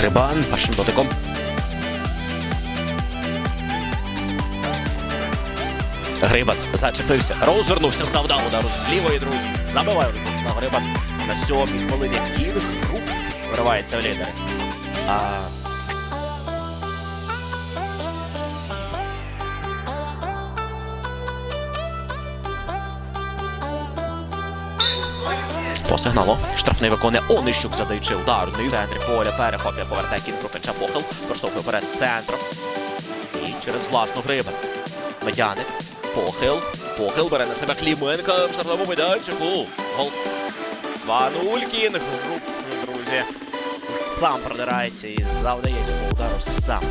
Грибан першим дотиком. Грибан зачепився, розвернувся, завдав удару з лівої, друзі. Забиває Владислав Грибан на сьомій хвилині. Кінг груп виривається в лідери. А По сигналу штрафний виконує Онищук, задаючи удар. В центрі поля перехоплює, повертає кін Крупича Похил, проштовхує перед центром. І через власну грибу. Медяник. Похил. Похил бере на себе Кліменка в штрафному майданчику. Гол. 2-0 Кінг. Груп, друзі. Сам продирається і завдає цього удару сам.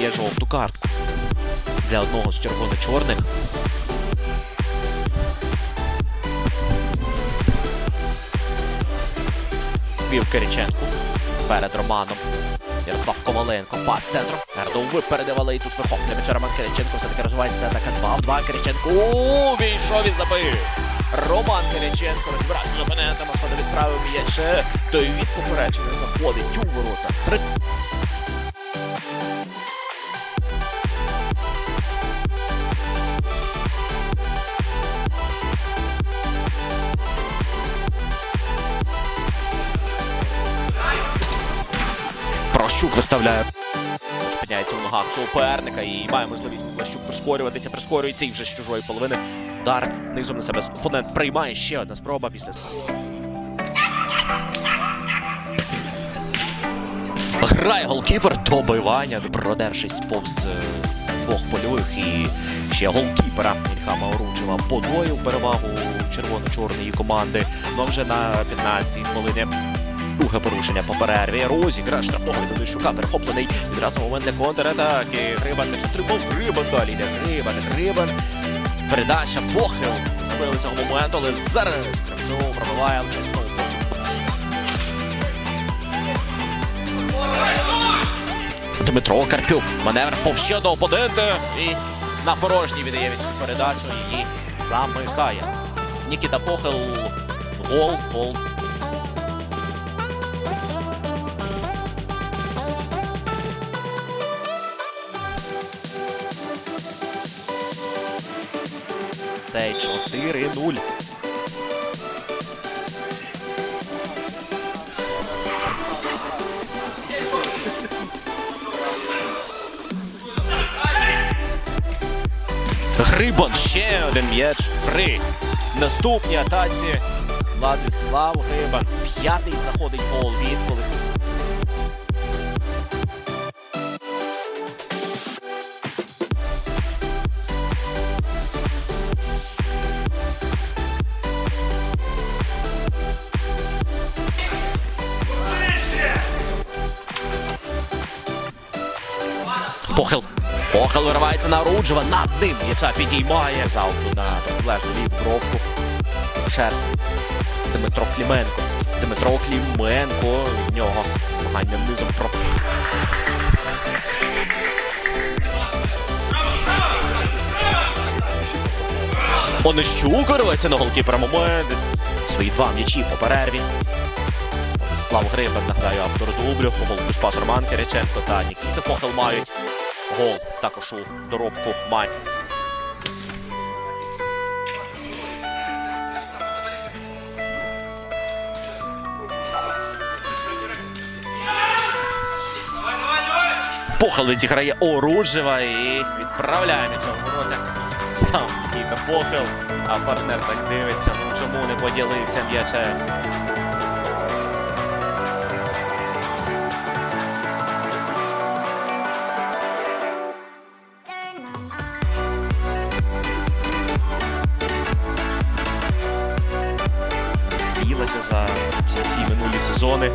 дає жовту картку. Для одного з червоно-чорних. Вів Кириченко перед Романом. Ярослав Коваленко. Пас центром. Гардов випередив, але і тут верховний м'яч Роман Кириченко все-таки розвивається атака 2 в 2. Кириченко увійшов і забив. Роман Кириченко розбирався з опонентом, а відправив м'яч. Е, той від попередження заходить у ворота. 3 Плащук виставляє. Підняється в ногах суперника і має можливість Плащук прискорюватися, прискорюється і вже з чужої половини. Дар низом на себе опонент приймає ще одна спроба після спорту. Грає голкіпер, добивання, продершись повз е, двох польових і ще голкіпера Ільхама Оруджева подвоїв перевагу червоно-чорної команди. Ну вже на 15-й хвилині Друге порушення по перерві. Розіграш штрафного від Онищука перехоплений. Відразу момент для контратаки. Грибан не отримав. Грибан далі йде. Грибан, Грибан. Передача похил. Забили цього моменту, але зараз Кравцов пробиває, але через знову посуд. Дмитро Карпюк. Маневр повще до опонента. І на порожній віддає цю передачу і замикає. Нікіта Похил. Гол, гол. Стає 4-0. Грибан ще один м'яч при наступній атаці. Владислав Грибан. П'ятий заходить гол від. Похил. Похил виривається на Оруджева. Над ним м'яча підіймає. Залпу на протилежну ліву бровку. Шерсть. Дмитро Кліменко. Дмитро Кліменко. В нього намаганням низом про. Онищук виривається на голкіпера момент. Свої два м'ячі по перерві. Слав Грибан, нагадаю, автор дублю. Гол плюс пас Роман Кириченко та Нікіта Похил мають. Гол також у доробку мать. Похил відіграє Оруджева і відправляє м'яч у ворота. Сам Нікіта Похил, а партнер так дивиться, ну чому не поділився м'ячем. боролися за, за всі минулі сезони.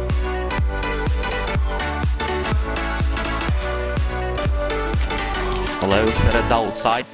Але серед аутсайд.